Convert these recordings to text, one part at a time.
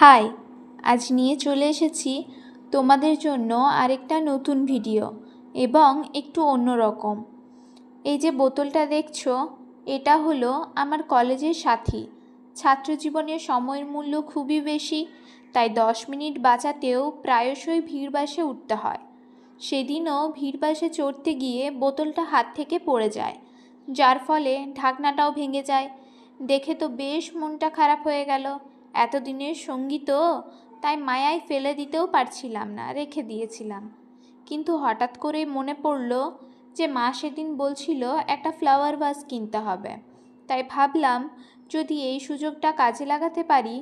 High, আজ নিয়ে চলে এসেছি তোমাদের জন্য আরেকটা নতুন ভিডিও এবং একটু অন্যরকম এই যে বোতলটা দেখছ, এটা হলো আমার কলেজের সাথী। ছাত্র জীবনের সময়ের মূল্য খুবই বেশি, তাই দশ মিনিট বাঁচাতেও প্রায়শই ভিড় বাসে উঠতে হয়। সেদিনও ভিড় বাসে চড়তে গিয়ে বোতলটা হাত থেকে পড়ে যায়, যার ফলে ঢাকনাটাও ভেঙে যায়। দেখে তো বেশ মনটা খারাপ হয়ে গেল। এতদিনের সঙ্গী তো, তাই মায়ায় ফেলে দিতেও পারছিলাম না, রেখে দিয়েছিলাম। কিন্তু হঠাৎ করে মনে পড়ল যে মা সেদিন বলছিল একটা ফ্লাওয়ার ভাস কিনতে হবে। তাই ভাবলাম, যদি এই সুযোগটা কাজে লাগাতে পারি,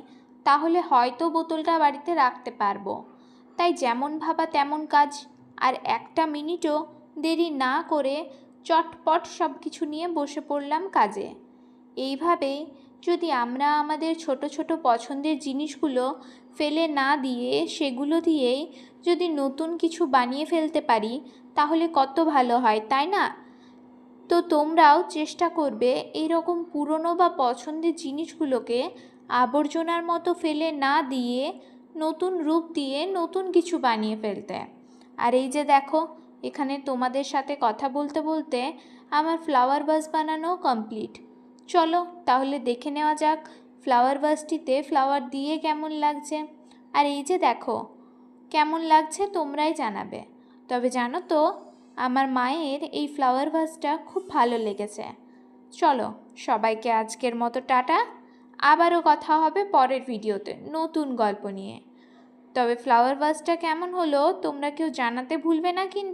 তাহলে হয়তো বোতলটা বাড়িতে রাখতে পারব। তাই যেমন ভাবা তেমন কাজ, আর একটা মিনিটও দেরি না করে চটপট সব কিছু নিয়ে বসে পড়লাম কাজে। এইভাবেই যদি আমরা আমাদের ছোট ছোট পছন্দের জিনিসগুলো ফেলে না দিয়ে সেগুলো দিয়েই যদি নতুন কিছু বানিয়ে ফেলতে পারি, তাহলে কত ভালো হয়, তাই না? তো তোমরাও চেষ্টা করবে এইরকম পুরনো বা পছন্দের জিনিসগুলোকে আবর্জনার মতো ফেলে না দিয়ে নতুন রূপ দিয়ে নতুন কিছু বানিয়ে ফেলতে। আর এই যে দেখো, এখানে তোমাদের সাথে কথা বলতে বলতে আমার ফ্লাওয়ার বাস বানানো কমপ্লিট চলো তাহলে দেখে নেওয়া যাক ফ্লাওয়ার ভাসটিতে ফ্লাওয়ার দিয়ে কেমন লাগছে। আর এই যে দেখো, কেমন লাগছে তোমরাই জানাবে। তবে জানো তো, আমার মায়ের এই ফ্লাওয়ার ভাসটা খুব ভালো লেগেছে। চলো সবাইকে আজকের মতো টাটা। আবারও কথা হবে পরের ভিডিওতে নতুন গল্প নিয়ে। তবে ফ্লাওয়ার ভাসটা কেমন হলো তোমরা কেউ জানাতে ভুলবে না কিন্তু।